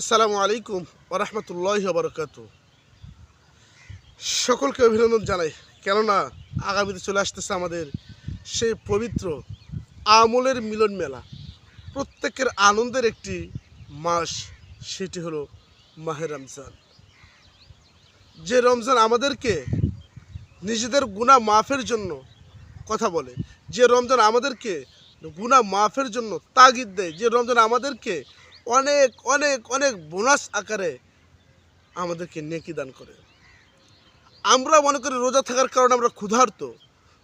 আসসালামু আলাইকুম ওরহমতুল্লাহ বরকাত সকলকে অভিনন্দন জানাই। কেননা আগামীতে চলে আসতেছে আমাদের সেই পবিত্র আমলের মিলন মেলা। প্রত্যেকের আনন্দের একটি মাস, সেটি হলো মাহে রমজান। যে রমজান আমাদেরকে নিজেদের গুণা মাফের জন্য কথা বলে, যে রমজান আমাদেরকে গুণা মাফের জন্য তাগিদ দেয়, যে রমজান আমাদেরকে অনেক অনেক অনেক বোনাস আকারে আমাদেরকে নেকি দান করে। আমরা মনে করি রোজা থাকার কারণে আমরা ক্ষুধার্ত।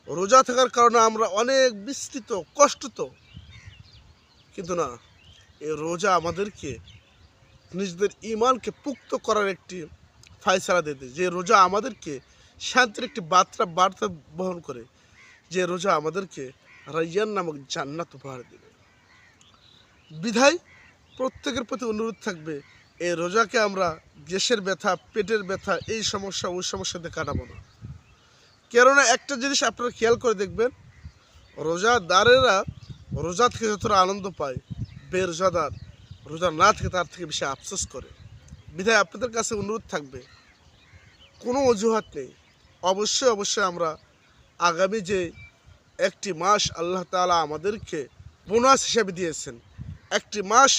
রোজা থাকার কারণে আমরা অনেক বিস্তৃত, কষ্টত। কিন্তু না, এই রোজা আমাদেরকে নিজেদের ইমানকে পুক্ত করার একটি ফায়সালা দিতে যে রোজা আমাদেরকে শান্তির একটি বার্তা বার্তা বহন করে, যে রোজা আমাদেরকে রাইয়ান নামক জান্নাত উপহার দেবে। বিধায় প্রত্যেকের প্রতি অনুরোধ থাকবে, এই রোজাকে আমরা গ্যাসের ব্যথা, পেটের ব্যথা, এই সমস্যা, ওই সমস্যাতে কাটাবো না। কেননা একটা জিনিস আপনারা খেয়াল করে দেখবেন, রোজাদারেরা রোজা থেকে যতটা আনন্দ পায়, বেরোজাদার রোজা না থেকে তার থেকে বেশি আফসোস করে। বিধায় আপনাদের কাছে অনুরোধ থাকবে, কোনো অজুহাত নেই। অবশ্যই অবশ্যই আমরা আগামী যে একটি মাস আল্লাহ তাআলা আমাদেরকে বোনাস হিসেবে দিয়েছেন, একটি মাস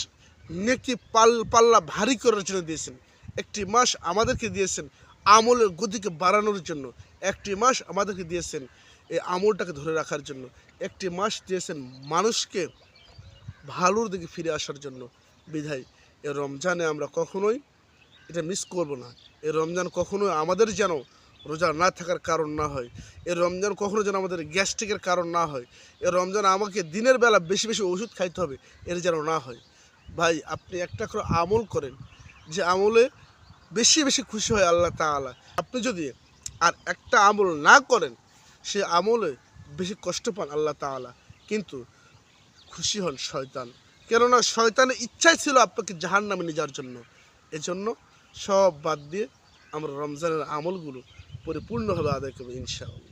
নেকি পাল, পাল্লা ভারী করার জন্য দিয়েছেন। একটি মাস আমাদেরকে দিয়েছেন আমলের গতিকে বাড়ানোর জন্য। একটি মাস আমাদেরকে দিয়েছেন এই আমলটাকে ধরে রাখার জন্য। একটি মাস দিয়েছেন মানুষকে ভালোর দিকে ফিরে আসার জন্য। বিধায় এ রমজানে আমরা কখনোই এটা মিস করব না। এই রমজান কখনোই আমাদের যেন রোজা না থাকার কারণ না হয়। এ রমজান কখনো যেন আমাদের গ্যাস্ট্রিকের কারণ না হয়। এ রমজান আমাকে দিনের বেলা বেশি বেশি ওষুধ খাইতে হবে, এর যেন না হয়। ভাই, আপনি একটা করে আমল করেন যে আমলে বেশি বেশি খুশি হয় আল্লাহ তাআলা। আপনি যদি আর একটা আমল না করেন, সে আমলে বেশি কষ্ট পান আল্লাহ তাআলা। কিন্তু খুশি হন শয়তান। কেননা শয়তানের ইচ্ছাই ছিল আপনাকে জাহান নামে যাওয়ার জন্য। এজন্য সব বাদ দিয়ে আমরা রমজানের আমলগুলো পরিপূর্ণভাবে আদায় করব ইনশাআল্লাহ।